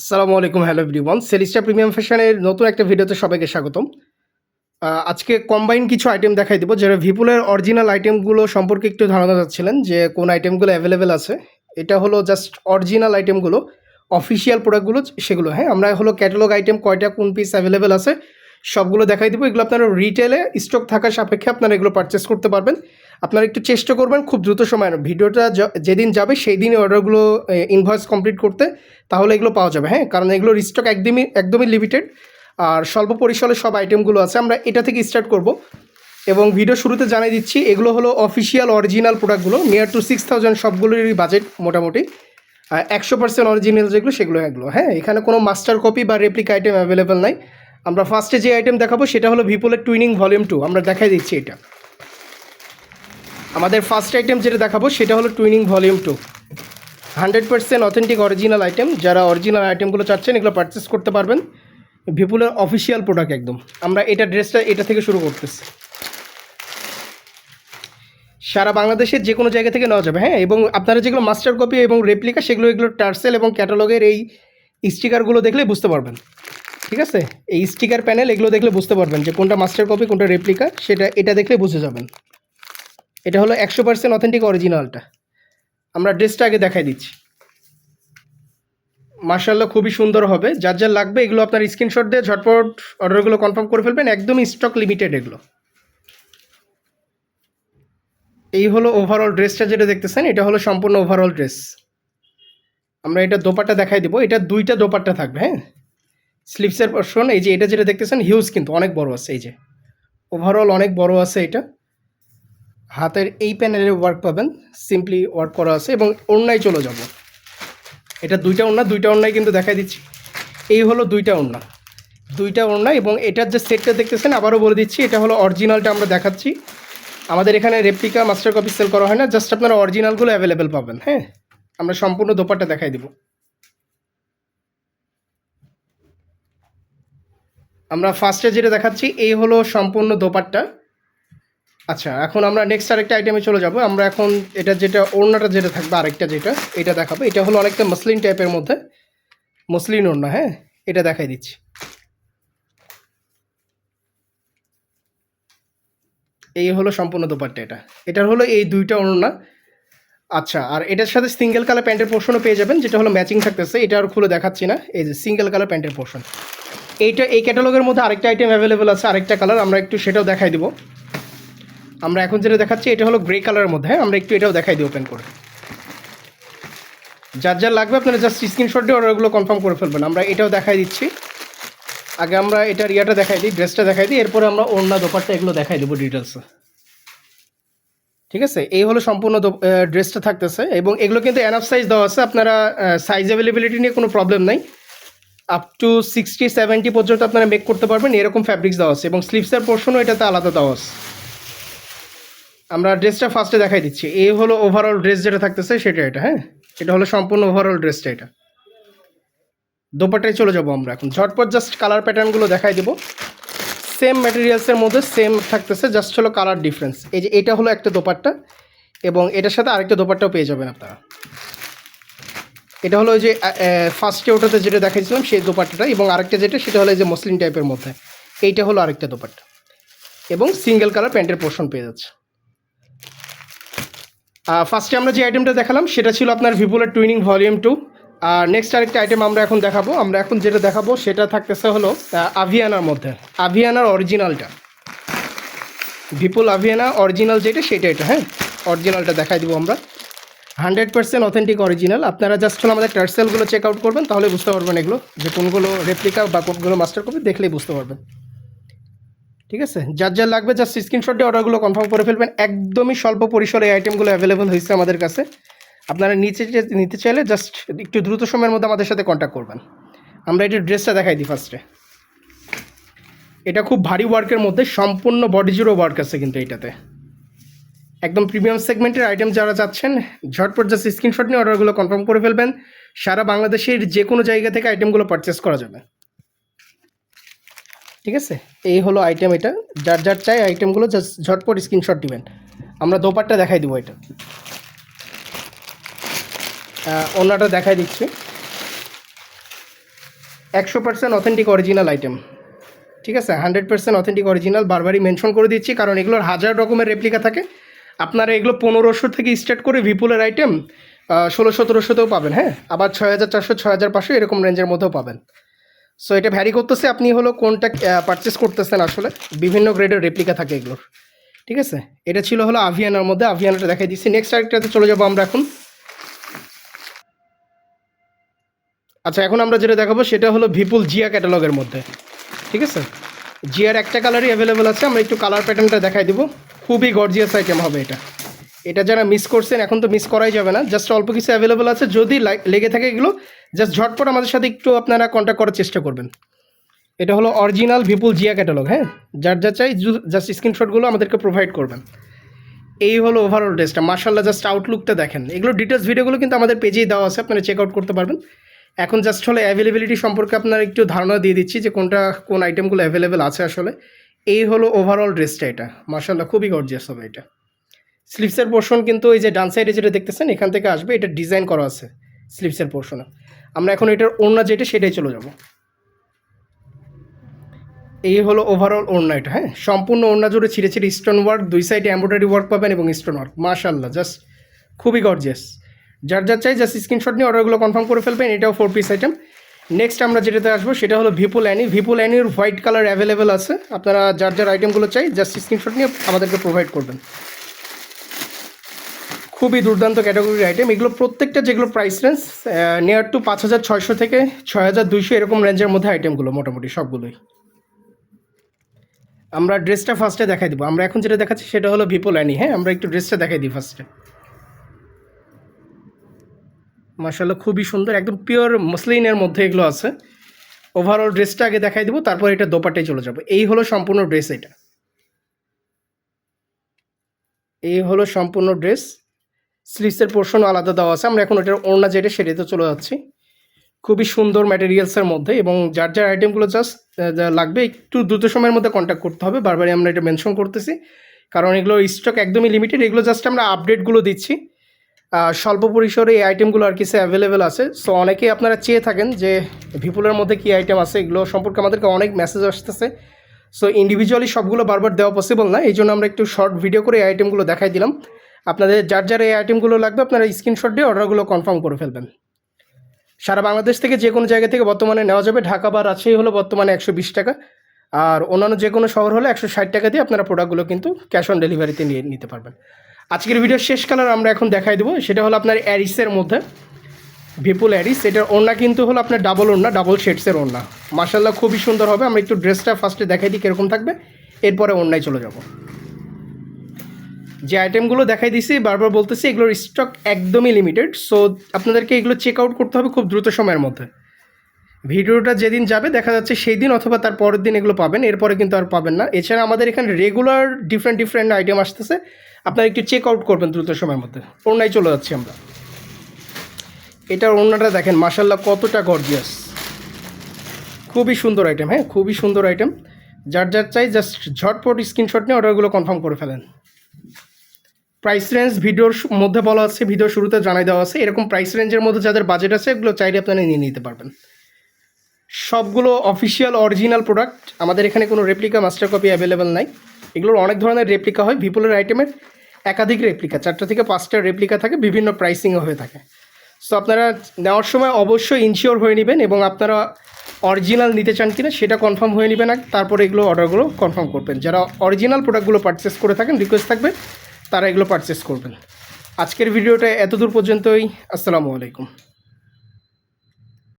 আসসালামু আলাইকুম, hello everyone. সেলিস্টা premium ফ্যাশনের নতুন একটা ভিডিওতে সবাইকে স্বাগতম। আজকে কম্বাইন কিছু আইটেম দেখাই দেবো যারা ভিপুলের অরিজিনাল আইটেমগুলো সম্পর্কে একটু ধারণা যাচ্ছিলেন যে কোন আইটেমগুলো অ্যাভেলেবেল আছে। এটা হলো জাস্ট অরিজিনাল আইটেমগুলো অফিসিয়াল প্রোডাক্টগুলো সেগুলো। হ্যাঁ আমরা হলো ক্যাটালগ আইটেম কয়টা, কোন পিস অ্যাভেলেবেল আছে সবগুলো দেখাই দেবো। এগুলো আপনারা রিটেলে স্টক থাকার সাপেক্ষে আপনারা এগুলো পারচেস করতে পারবেন। আপনারা একটু চেষ্টা করবেন খুব দ্রুত সময়। ভিডিওটা যেদিন যাবে সেই দিনই অর্ডারগুলো ইনভয়েস কমপ্লিট করতে, তাহলে এগুলো পাওয়া যাবে। হ্যাঁ কারণ এগুলোর স্টক একদমই একদমই লিমিটেড আর স্বল্প পরিসরে সব আইটেমগুলো আছে। আমরা এটা থেকে স্টার্ট করব। এবং ভিডিও শুরুতে জানিয়ে দিচ্ছি, এগুলো হলো অফিসিয়াল অরিজিনাল প্রোডাক্টগুলো নিয়ার টু সিক্স থাউজেন্ড সবগুলোরই বাজেট মোটামুটি। একশো পার্সেন্ট অরিজিনাল যেগুলো, সেগুলো এগুলো। হ্যাঁ এখানে কোনো মাস্টার কপি বা রেপ্লিক আইটেম অ্যাভেলেবেল নাই। আমরা ফার্স্টে যে আইটেম দেখাবো, সেটা হলো ভিপোলের টুইনিং ভলিউম টু আমরা দেখাই দিচ্ছি এটা। আমাদের ফার্স্ট আইটেম যেটা দেখাবো, সেটা হলো twinning volume two hundred percent authentic original item যারা অরিজিনাল আইটেমগুলো চাচ্ছেন, এগুলো পারচেস করতে পারবেন। ভিপুলের অফিসিয়াল প্রোডাক্ট একদম। আমরা এটা ড্রেসটা এটা থেকে শুরু করতেছি। সারা বাংলাদেশের যে কোনো জায়গা থেকে নেওয়া যাবে হ্যাঁ? এবং আপনারা যেগুলো মাস্টার কপি এবং রেপ্লিকা সেগুলো এগুলো টার্সেল এবং ক্যাটালগের এই স্টিকারগুলো দেখলে বুঝতে পারবেন। ঠিক আছে? এই স্টিকার প্যানেল এগুলো দেখলে বুঝতে পারবেন যে কোনটা মাস্টার কপি কোনটা রেপ্লিকা সেটা, এটা দেখলে বুঝে যাবেন। এটা হলো একশো পার্সেন্ট অথেন্টিক অরিজিনালটা আমরা ড্রেসটা আগে দেখাই দিচ্ছি। মার্শাল্লাহ খুবই সুন্দর হবে। যার যার লাগবে এগুলো আপনার স্ক্রিনশট দিয়ে ঝটপট অর্ডারগুলো কনফার্ম করে ফেলবেন। একদমই স্টক লিমিটেড এগুলো। এই হলো ওভারঅল ড্রেসটা যেটা দেখতেছেন, এটা হলো সম্পূর্ণ ওভারঅল ড্রেস আমরা এটা দোপাট্টা দেখাই দিব। এটা দুইটা দোপাট্টা থাকবে হ্যাঁ? স্লিপসের পোর্শন এই যে এটা যেটা দেখতেছেন হিউজ কিন্তু, অনেক বড় আছে, এই যে। ওভারঅল অনেক বড় আছে এটা। হাতের এই প্যানেলে ওয়ার্ক পাবেন সিম্পলি ওয়ার্ক করা আছে, এবং ওড়নায় চলে যাব। এটা দুইটা ওড়না, দুইটা ওড়নায় কিন্তু দেখাই দিচ্ছি। এই হলো দুইটা ওড়না। দুইটা ওড়না, এবং এটার যে সেটটা দেখতেছেন, আবারও বলে দিচ্ছি, এটা হলো অরিজিনালটা আমরা দেখাচ্ছি। আমাদের এখানে রেপ্লিকা মাস্টার কপি সেল করা হয় না জাস্ট আপনারা অরিজিনালগুলো অ্যাভেলেবেল পাবেন হ্যাঁ? আমরা সম্পূর্ণ দোপাট্টা দেখাই দিব। আমরা ফার্স্টে যেটা দেখাচ্ছি, এই হলো সম্পূর্ণ দোপাট্টা। আচ্ছা এখন আমরা নেক্সট আরেকটা আইটেমে চলে যাব। আমরা এখন এটা যেটা, ওড়নাটা যেটা থাকবে, আরেকটা যেটা, এটা দেখাবো। এটা হলো অনেকটা মসলিন টাইপের মধ্যে। মসলিন ওড়না হ্যাঁ? এটা দেখাই দিচ্ছি। এই হলো সম্পূর্ণ দোপাট্টা এটা। এটার হলো এই দুইটা ওড়না। আচ্ছা আর এটার সাথে সিঙ্গেল কালার প্যান্টের পোর্শনও পেয়ে যাবেন, যেটা হলো ম্যাচিং থাকতেছে। এটা আর খুলে দেখাচ্ছি না। এই যে সিঙ্গেল কালার প্যান্টের পোর্শন এইটা, এই ক্যাটালগের মধ্যে আরেকটা আইটেম অ্যাভেলেবেল আছে, আরেকটা কালার আমরা একটু সেটাও দেখাই দেবো। আমরা এখন যেটা দেখাচ্ছি, এটা হলো গ্রে কালারের মধ্যে হ্যাঁ? আমরা একটু এটাও দেখাই দিই ওপেন করে। যার যার লাগবে আপনারা জাস্ট স্ক্রিনশট দিয়ে অর্ডারগুলো কনফার্ম করে ফেলবেন। আমরা এটাও দেখাই দিচ্ছি। আগে আমরা এটার ইয়াটা দেখাই দিই ড্রেসটা দেখাই দিই, এরপরে আমরা ওড়না দোপারটা এগুলো দেখাই দেবো ডিটেলসে ঠিক আছে? এই হলো সম্পূর্ণ ড্রেসটা থাকতেছে এবং এগুলো কিন্তু এনাফ সাইজ দেওয়া আছে। আপনারা সাইজ অ্যাভেলেবিলিটি নিয়ে কোনো প্রবলেম নাই। আপ টু সিক্সটি সেভেন্টি পর্যন্ত আপনারা মেক করতে পারবেন। এরকম ফ্যাব্রিক্স দেওয়া আছে। এবং স্লিপসের পোর্শনও এটাতে আলাদা দেওয়া আছে। আমরা ড্রেসটা ফার্স্টে দেখাই দিচ্ছি। এই হলো ওভারঅল ড্রেস যেটা থাকতেছে, সেটা এটা হ্যাঁ? এটা হলো সম্পূর্ণ ওভারঅল ড্রেসটা এটা। দোপাটায় চলে যাব আমরা এখন। ঝটপট জাস্ট কালার প্যাটার্নগুলো দেখাই দেবো। সেম ম্যাটেরিয়ালসের মধ্যে সেম থাকতেছে জাস্ট হলো কালার ডিফারেন্স এই যে এটা হলো একটা দোপাট্টা। এবং এটার সাথে আরেকটা দোপাট্টাও পেয়ে যাবেন আপনারা। এটা হলো যে ফার্স্টে ওটাতে যেটা দেখাইছিলাম সেই দোপাট্টাটা এবং আরেকটা যেটা সেটা হলো যে মসলিন টাইপের মধ্যে। এইটা হলো আরেকটা দোপাট্টা। এবং সিঙ্গেল কালার প্যান্টের পোর্শন পেয়ে যাচ্ছে। ফার্স্টে আমরা যে আইটেমটা দেখালাম, সেটা ছিল আপনার ভিপুলের টুইনিং ভলিউম টু আর নেক্সট আরেকটা আইটেম আমরা এখন দেখাবো। আমরা এখন যেটা দেখাবো, সেটা থাকতেছে হলো আভিয়ানার মধ্যে। আভিয়ানার অরিজিনালটা ভিপুল আভিয়ানা অরিজিনাল যেটা সেটা এটা হ্যাঁ? অরিজিনালটা দেখাই দিব আমরা। Hundred percent authentic original. আপনারা জাস্ট হলো আমাদের টার্সেলগুলো চেক আউট করবেন, তাহলে বুঝতে পারবেন এগুলো, যে কোনগুলো রেপ্লিকা বা কোনগুলো মাস্টার কপি দেখলেই বুঝতে পারবেন। ঠিক আছে? যার যার লাগবে জাস্ট স্ক্রিনশট দিয়ে অর্ডারগুলো কনফার্ম করে ফেলবেন। একদমই স্বল্প পরিসরে এই আইটেমগুলো অ্যাভেলেবল হয়েছে আমাদের কাছে। আপনারা নিচে নিতে চাইলে জাস্ট একটু দ্রুত সময়ের মধ্যে আমাদের সাথে কন্ট্যাক্ট করবেন। আমরা এটা ড্রেসটা দেখাই দিই ফার্স্টে এটা খুব ভারী ওয়ার্কের মধ্যে, সম্পূর্ণ বডি জুড়ো ওয়ার্ক আছে কিন্তু এটাতে। একদম প্রিমিয়াম সেগমেন্টের আইটেম যারা যাচ্ছেন ঝটপট জাস্ট স্ক্রিনশট নিয়ে অর্ডারগুলো কনফার্ম করে ফেলবেন। সারা বাংলাদেশের যে কোনো জায়গা থেকে আইটেমগুলো পারচেস করা যাবে। ঠিক আছে? এই হলো আইটেম এটা। যার যার চাই আইটেমগুলো জাস্ট ঝটপট স্ক্রিনশট দিবেন। আমরা দোপারটা দেখাই দিব এটা। ওনাটা দেখাই দিচ্ছি। একশো পার্সেন্ট অথেন্টিক অরিজিনাল আইটেম ঠিক আছে? হান্ড্রেড পার্সেন্ট অথেন্টিক অরিজিনাল বারবারই মেনশন করে দিচ্ছি, কারণ এগুলোর হাজার রকমের রেপ্লিকা থাকে। আপনারা এগুলো পনেরোশো থেকে স্টার্ট করে ভিপুলের আইটেম ষোলো সতেরোশোতেও পাবেন হ্যাঁ? আবার ছয় হাজার চারশো, ছয় হাজার পাঁচশো এরকম রেঞ্জের মধ্যেও পাবেন। সো এটা ভ্যারি করতেছে, আপনি হলো কোনটা পারচেস করতেছেন আসলে, বিভিন্ন গ্রেডের রেপ্লিকা থাকে এগুলোর। ঠিক আছে? এটা ছিল হলো আভিয়ানার মধ্যে আভিয়ানাটা দেখাই দিচ্ছি। নেক্সট আরেকটাতে চলে যাব আমরা এখন। আচ্ছা এখন আমরা যেটা দেখাবো, সেটা হলো ভিপুল জিয়া ক্যাটালগের মধ্যে। ঠিক আছে? জিয়ার একটা কালারই অ্যাভেলেবেল আছে, আমরা একটু কালার প্যাটার্নটা দেখাই দিব। খুবই গর্জিয়াস আইটেম হবে এটা। এটা যারা মিস করছেন, এখন তো মিস করাই যাবে না। জাস্ট অল্প কিছু অ্যাভেলেবেল আছে। যদি লাগ- থাকে এগুলো জাস্ট ঝটপট আমাদের সাথে একটু আপনারা কন্ট্যাক্ট করার চেষ্টা করবেন। এটা হলো অরিজিনাল ভিপুল জিয়া ক্যাটালগ হ্যাঁ? যার যা চাই জাস্ট স্ক্রিনশটগুলো আমাদেরকে প্রোভাইড করবেন। এই হলো ওভারঅল ড্রেসটা মার্শাল্লাহ জাস্ট আউটলুকটা দেখেন। এগুলো ডিটেলস ভিডিওগুলো কিন্তু আমাদের পেজেই দেওয়া আছে, আপনারা চেক আউট করতে পারবেন। এখন জাস্ট হলো অ্যাভেলেবিলিটি সম্পর্কে আপনার একটু ধারণা দিয়ে দিচ্ছি যে কোনটা, কোন আইটেমগুলো অ্যাভেলেবেল আছে আসলে। এই হলো ওভারঅল ড্রেসটা এটা। মার্শাল্লাহ খুবই গর্জিয়াস হবে এটা। স্লিপসের পোর্শন কিন্তু এই যে ডান সাইডে যেটা দেখতেছেন, এখান থেকে আসবে, এটা ডিজাইন করা আছে স্লিপসের পোর্শনে আমরা এখন এটার ওড়না যেটা, সেটাই চলে যাব। এই হলো ওভারঅল ওড়না এটা হ্যাঁ? সম্পূর্ণ ওড়না জুড়ে ছিঁড়ে ছিঁড়ে স্টোন ওয়ার্ক দুই সাইডে এমব্রয়ডারি ওয়ার্ক পাবেন এবং স্টোন ওয়ার্ক মাশাল্লাহ জাস্ট খুবই গর্জিয়াস যার যার চাই জাস্ট স্ক্রিনশট নিয়ে অর্ডারগুলো কনফার্ম করে ফেলবেন, এটাও ফোর পিস আইটেম নেক্সট আমরা যেটাতে আসব, সেটা হলো ভিপো ল্যানি ভিপুল অ্যানির হোয়াইট কালার অ্যাভেলেবেল আছে। আপনারা যার যার আইটেমগুলো চাই জাস্ট স্ক্রিনশট নিয়ে আমাদেরকে প্রোভাইড করবেন। খুবই দুর্দান্ত ক্যাটাগরির আইটেম এগুলো প্রত্যেকটা যেগুলো প্রাইস রেঞ্জ নিয়ার টু পাঁচ হাজার ছয়শো থেকে ছয় হাজার দুইশো এরকম রেঞ্জের মধ্যে আইটেমগুলো মোটামুটি সবগুলোই। আমরা ড্রেসটা ফার্স্টে দেখাই দিব। আমরা এখন যেটা দেখাচ্ছি, সেটা হলো ভিপো ল্যানি হ্যাঁ আমরা একটু ড্রেসটা দেখাই দিই ফার্স্টে মার্শাল্লাহ খুবই সুন্দর, একদম পিওর মসলিনের মধ্যে এগুলো আছে। ওভারঅল ড্রেসটা আগে দেখাই দেবো, তারপর এটা দোপাটে চলে যাবে। এই হলো সম্পূর্ণ ড্রেস এটা। এই হলো সম্পূর্ণ ড্রেস স্লিভসের পোর্শনও আলাদা দেওয়া আছে, আমরা এখন ওটার ওড়না যেটা সেটাতে চলে যাচ্ছি। খুবই সুন্দর ম্যাটেরিয়ালসের মধ্যে এবং যার যার আইটেমগুলো জাস্ট লাগবে, একটু দ্রুত সময়ের মধ্যে কন্ট্যাক্ট করতে হবে, বারবারই আমরা এটা মেনশন করতেছি। কারণ এগুলো স্টক একদমই লিমিটেড এগুলো জাস্ট আমরা আপডেটগুলো দিচ্ছি। স্বল্প পরিসরে এই আইটেমগুলো আর কিছু অ্যাভেলেবেল আছে। সো অনেকেই আপনারা চেয়ে থাকেন যে ভিপুলের মধ্যে কী আইটেম আছে, এগুলো সম্পর্কে আমাদেরকে অনেক মেসেজ আসতেছে। সো ইন্ডিভিজুয়ালি সবগুলো বারবার দেওয়া পসিবল না এই জন্য আমরা একটু শর্ট ভিডিও করে এই আইটেমগুলো দেখাই দিলাম। আপনাদের যার যার এই আইটেমগুলো লাগবে, আপনারা স্ক্রিনশট দিয়ে অর্ডারগুলো কনফার্ম করে ফেলবেন। সারা বাংলাদেশ থেকে যে কোনো জায়গা থেকে বর্তমানে নেওয়া যাবে, ঢাকা বা রাজশাহী হলো বর্তমানে একশো বিশ টাকা। আর অন্যান্য যে কোনো শহর হলে একশো ষাট টাকা দিয়ে আপনারা প্রোডাক্টগুলো কিন্তু ক্যাশ অন ডেলিভারিতে নিয়ে নিতে পারবেন। আজকের ভিডিওর শেষ কালার আমরা এখন দেখাই দেবো। সেটা হলো আপনার অ্যারিসের মধ্যে। ভিপুল অ্যারিস এটার ওড়না কিন্তু হলো আপনার ডাবল ওড়না ডাবল শেডসের ওড়না। মার্শাল্লাহ খুবই সুন্দর হবে। আমরা একটু ড্রেসটা ফার্স্টে দেখাই দিই কীরকম থাকবে। এরপরে ওড়নায় চলে যাব। যে আইটেমগুলো দেখাই দিছি, বারবার বলতেছি, এগুলোর স্টক একদমই লিমিটেড সো আপনাদেরকে এগুলো চেক আউট করতে হবে খুব দ্রুত সময়ের মধ্যে। ভিডিওটা যেদিন যাবে, দেখা যাচ্ছে সেই দিন অথবা তার পরের দিন এগুলো পাবেন, এরপরে কিন্তু আর পাবেন না। এছাড়া আমাদের এখানে রেগুলার ডিফারেন্ট ডিফারেন্ট আইটেম আসতেছে। আপনারা একটু চেক আউট করবেন দ্রুত সময়ের মধ্যে। ওড়নায় চলে যাচ্ছি আমরা। এটার ওড়নাটা দেখেন মাসাল্লাহ কতটা গর্জিয়াস খুবই সুন্দর আইটেম হ্যাঁ খুবই সুন্দর আইটেম যার যার চাই জাস্ট ঝটপট স্ক্রিনশট নিয়ে অর্ডারগুলো কনফার্ম করে ফেলেন। প্রাইস রেঞ্জ ভিডিওর মধ্যে বলা আছে, ভিডিও শুরুতে জানাই দেওয়া আছে। এরকম প্রাইস রেঞ্জের মধ্যে যাদের বাজেট আছে, এগুলো চাইলে আপনারা নিয়ে নিতে পারবেন। সবগুলো অফিসিয়াল অরিজিনাল প্রোডাক্ট আমাদের এখানে কোনো রেপ্লিকা মাস্টার কপি অ্যাভেলেবেল নাই। এগুলোর অনেক ধরনের রেপ্লিকা হয়। বিপুলের আইটেমের একাধিক রেপ্লিকা চারটা থেকে পাঁচটা রেপ্লিকা থাকে। বিভিন্ন প্রাইসিংও হয়ে থাকে। সো আপনারা নেওয়ার সময় অবশ্যই ইনশিওর হয়ে নেবেন এবং আপনারা অরিজিনাল নিতে চান কিনা সেটা কনফার্ম হয়ে নেবেন আগে। তারপরে এগুলো অর্ডারগুলো কনফার্ম করবেন। যারা অরিজিনাল প্রোডাক্টগুলো পারচেস করে থাকেন রিকোয়েস্ট থাকবে, তারা এগুলো পারচেস করবেন। আজকের ভিডিওটা এতদূর পর্যন্তই। আসসালামু আলাইকুম।